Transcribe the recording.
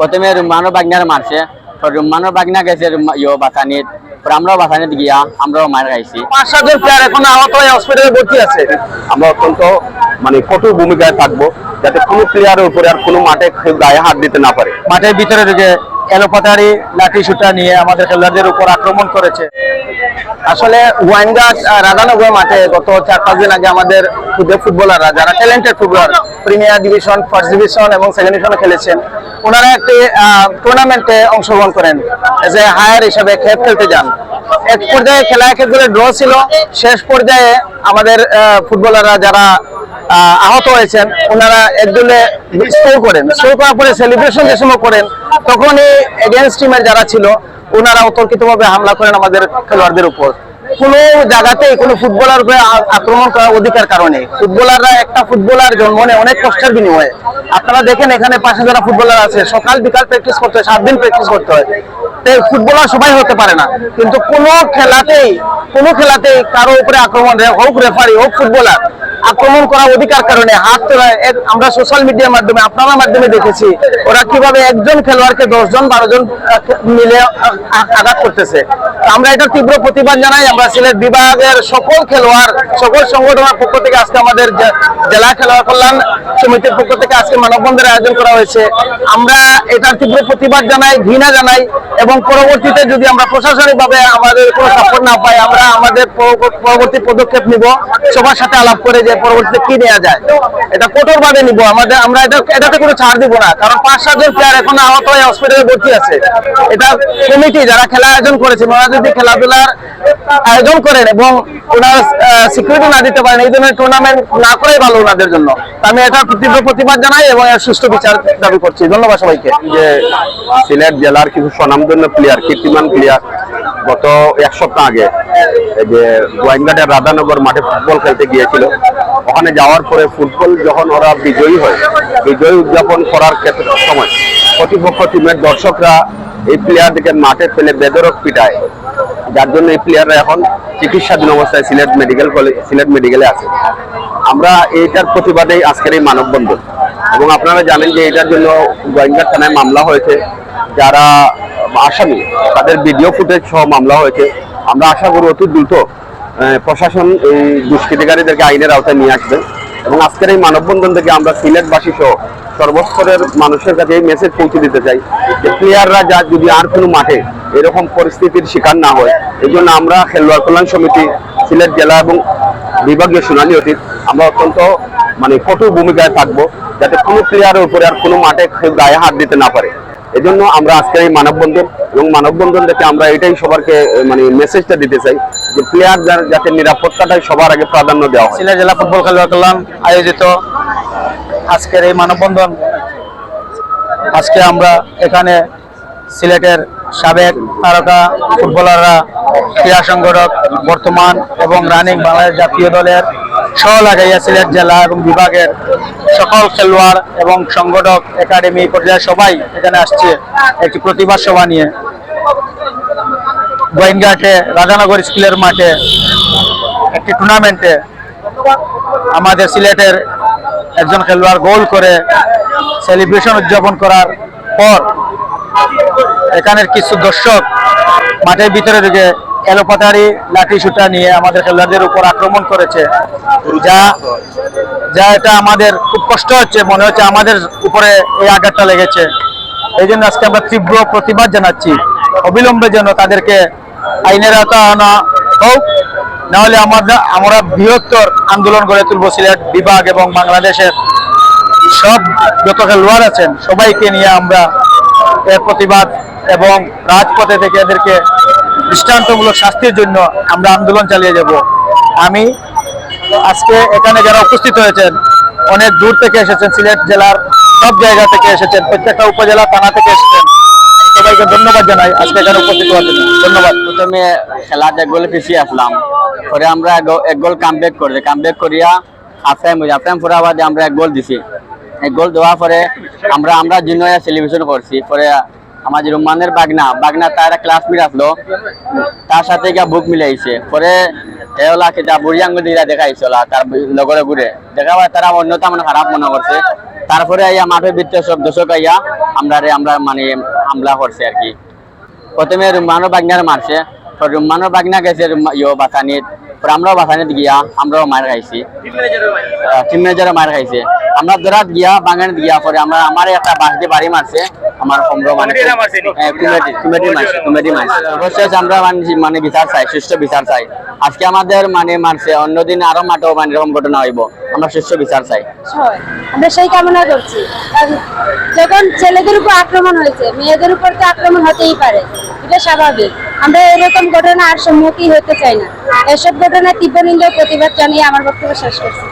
প্রথমে রুম্মানো বাগনার মারছে। তো রুম্মানো বাগনা গেছে ইয়ো বাসানিত পরে আমরাও বাসানিত গিয়া আমরাও মার খাইছি। পাঁচ সাতজন প্লেয়ার এখন আহত হয়ে হসপিটালে ভর্তি আছে। আমরা অত্যন্ত মানে কঠোর ভূমিকায় থাকব যাতে কোনো প্লেয়ারের উপরে আর কোনো মাঠে গায়ে হাত দিতে না পারে। মাঠের ভিতরে ঢুকে এলোপাতারি লাঠি সুটা নিয়ে আমাদের খেলোয়াড়দের উপর আক্রমণ করেছে। আসলে গোয়েঙ্গাট রাধানগর মাঠে গত চার পাঁচ দিন আগে আমাদের ক্ষুদ্র ফুটবলাররা যারা talented footballer premier division first division এবং সেকেন্ড ডিভিশনে খেলেছেন ওনারা একটি টুর্নামেন্টে অংশগ্রহণ করেন এ হায়ার হিসাবে খেপ খেলতে যান। এক পর্যায়ে খেলা এক করে ড্র ছিল, শেষ পর্যায়ে আমাদের ফুটবলাররা যারা আহত হয়েছেন, ওনারা একদলে স্কোর করেন। স্কোর করার পরে সেলিব্রেশন যে সময় করেন, তখনই এগেনস্ট টিমের যারা ছিল, ওনারা অতর্কিতভাবে হামলা করেন আমাদের খেলোয়াড়দের উপর। কোনো জায়গাতেই কোনো ফুটবলার আক্রমণ করার অধিকার কারণে। ফুটবলাররা একটা ফুটবলার জন্ম নেয়, অনেক কষ্টের বিনিময়ে। আপনারা দেখেন এখানে পাশে যারা ফুটবলার আছে, সকাল, বিকাল প্র্যাকটিস করতে হয় সাত দিন প্র্যাকটিস করতে হয়। তো ফুটবলার সবাই হতে পারে না। কিন্তু কোনো খেলাতেই কোনো খেলাতেই কারও উপরে আক্রমণ হোক রেফারি হোক ফুটবলার আক্রমণ করার অধিকার কারণে হাত তোলায় আমরা সোশ্যাল মিডিয়ার মাধ্যমে, আপনার মাধ্যমে দেখেছি, ওরা কীভাবে একজন খেলোয়াড়কে দশজন বারো জন মিলে আঘাত করতেছে। আমরা এটা তীব্র প্রতিবাদ জানাই। আমরা সিলেট বিভাগের সকল খেলোয়াড়, সকল সংগঠনের পক্ষ থেকে আজকে আমাদের জেলা খেলোয়াড় কল্যাণ সমিতির পক্ষ থেকে আজকে মানববন্ধনের আয়োজন করা হয়েছে। আমরা এটার তীব্র প্রতিবাদ জানাই, ঘৃণা জানাই এবং পরবর্তীতে যদি আমরা প্রশাসনিকভাবে আমাদের কোনো সাপোর্ট না পাই, আমরা আমাদের পরবর্তী পদক্ষেপ নিব, সবার সাথে আলাপ করে যে পরবর্তীতে কি নেওয়া যায়। এটা কঠোর ভাবে নিব। আমাদের, আমরা এটা, এটাতে কোনো ছাড় দিব না, কারণ পাঁচ সাতজন প্লেয়ার এখন আহত হয়ে হসপিটালে ভর্তি আছে। এটা কমিটি যারা খেলা আয়োজন করেছে ওনারা যদি খেলাধুলার আয়োজন করেন এবং ওনারা সিকিউরিটি না দিতে পারেন, এই ধরনের টুর্নামেন্ট না করাই ভালো ওনাদের জন্য। আমি এটা রাধানগর মাঠে ফুটবল খেলতে গিয়েছিল। ওখানে যাওয়ার পরে ফুটবল যখন ওরা বিজয়ী হয়, বিজয়ী উদযাপন করার ক্ষেত্রে সময়, প্রতিপক্ষ টিমের দর্শকরা এই প্লেয়ারদেরকে মাঠে ফেলে বেদরক পিটায়। যার জন্য এই প্লেয়াররা এখন চিকিৎসাধীন অবস্থায় সিলেট মেডিকেল কলেজ সিলেট মেডিকেলে আছে। আমরা এইটার প্রতিবাদেই আজকের এই মানববন্ধন। এবং আপনারা জানেন যে এটার জন্য গোয়েঙ্গা থানায় মামলা হয়েছে। যারা আসামি, তাদের ভিডিও ফুটেজ সহ মামলা হয়েছে। আমরা আশা করি অতি দ্রুত প্রশাসন এই দুষ্কৃতিকারীদেরকে আইনের আওতায় নিয়ে আসবে। এবং আজকের এই মানববন্ধন থেকে আমরা সিলেটবাসী সহ সর্বস্তরের মানুষের কাছে এই মেসেজ পৌঁছে দিতে চাই যে প্লেয়াররা যা যদি আর কোনো মাঠে এরকম পরিস্থিতির শিকার না হয়, এই জন্য আমরা খেলোয়াড় কল্যাণ সমিতি, সিলেট জেলা এবং বিভাগীয় শুনানি অতীত, আমরা অত্যন্ত মানে কঠোর ভূমিকায় থাকব যাতে কোনো প্লেয়ারের উপরে আর কোনো মাঠে গায়ে হাত দিতে না পারে। এজন্য আমরা আজকের এই মানববন্ধন এবং মানববন্ধন থেকে আমরা এটাই সবারকে মানে মেসেজটা দিতে চাই যে প্লেয়ার যাতে নিরাপত্তাটাই সবার আগে প্রাধান্য দেওয়া হয়। সিলেট জেলা ফুটবল খেলোয়াড় কল্যাণ আয়োজিত আজকের এই মানববন্ধন। আজকে আমরা এখানে সিলেটের সাবেক তারকা ফুটবলাররা, ক্রীড়া সংগঠক, বর্তমান এবং রানিং বাংলাদেশ জাতীয় দলের সহ লাগাইয়া সিলেট জেলা এবং বিভাগের সকল খেলোয়াড় এবং সংগঠক, একাডেমি পর্যায়ে সবাই এখানে আসছে একটি প্রতিবাদ সভা নিয়ে। গোয়েঙ্গাটে রাধানগর স্কুলের মাঠে একটি টুর্নামেন্টে আমাদের সিলেটের একজন খেলোয়াড় গোল করে সেলিব্রেশন উদযাপন করার পর এখানের কিছু দর্শক মাঠের ভিতরে ঢুকে এলোপাতারি লাঠি সুটা নিয়ে আমাদের খেলোয়াড়দের উপর আক্রমণ করেছে। যা যা এটা আমাদের খুব কষ্ট হচ্ছে, মনে হচ্ছে আমাদের উপরে এই আঘাতটা লেগেছে। এই জন্য আজকে আমরা তীব্র প্রতিবাদ জানাচ্ছি। অবিলম্বে যেন তাদেরকে আইনের আওতা আনা হোক। নাহলে আমরা আমরা বৃহত্তর আন্দোলন গড়ে তুলব সিলেট বিভাগ এবং বাংলাদেশের সব যত খেলোয়াড় আছেন, সবাইকে নিয়ে আমরা এর প্রতিবাদ এবং রাজপথে থেকে এদেরকে দৃষ্টান্তমূলক শাস্তির জন্য আমরা আন্দোলন চালিয়ে যাব। আমি আজকে এখানে যারা উপস্থিত হয়েছেন, অনেক দূর থেকে এসেছেন, সিলেট জেলার সব জায়গা থেকে এসেছেন, প্রত্যেকটা উপজেলা, থানা থেকে এসেছেন। সবাইকে ধন্যবাদ জানাই। আজকে এখানে উপস্থিত হওয়ার জন্য। ধন্যবাদ। প্রথমে খেলাতে এক গোলে পিছিয়ে আসলাম। পরে আমরা এক গোল কাম ব্যাক করলে কাম ব্যাক করিয়া টাইম পরে বাদে আমরা এক গোল দিছি। এক গোল দেওয়ার পরে আমরা আমরা জুনিয়র সেলিব্রেশন করছি। পরে আমার যে রুমানের বাগনা বাগনা তার ক্লাসমেট আসলো। তার সাথে গিয়া বুক মিলাইছে। পরে এওলা কিতা বুড়িয়াঙ্গ দিলা দেখাইছে ওলা তার লগরে ঘুরে। দেখা পায় তারা অন্যতা মানে খারাপ মনে করছে। তারপরে আইয়া মাঠের ভিতরে সব দর্শক আইয়া আমরা রে আমরা মানে হামলা করছে আর কি। প্রথমে রুম্মানো বাগনার মারছে তো রুম্মানো বাগনা গেছে ইয়ো বাসানিত পরে আমরাও বাসানিত গিয়া আমরাও মার খাইছি। টিম ম্যানেজারও মার খাইছে। আমরা দরাত গিয়া বাগানে গিয়া পরে আমরা আমার একটা বাঁশ দিয়ে বাড়ি মারছে আমার সম্ভব মানে কমিটি কমিটি মারছে কমিটি মারছে অবশ্যই আমরা মানে মানে বিচার চাই সুষ্ঠু বিচার চাই। আজকে আমাদের মানে মারছে, অন্যদিন আরও মাঠেও মানে এরকম ঘটনা হইব। আমরা সুষ্ঠু বিচার চাই। আমরা সেই কামনা করছি। যখন ছেলেদের উপর আক্রমণ হয়েছে, মেয়েদের উপর তো আক্রমণ হতেই পারে। এটা স্বাভাবিক। আমরা এরকম ঘটনা আর সম্মুখীন হতে চাই না। এসব ঘটনা তীব্র নিন্দা প্রতিবাদ জানিয়ে আমার বক্তব্য শেষ করছি।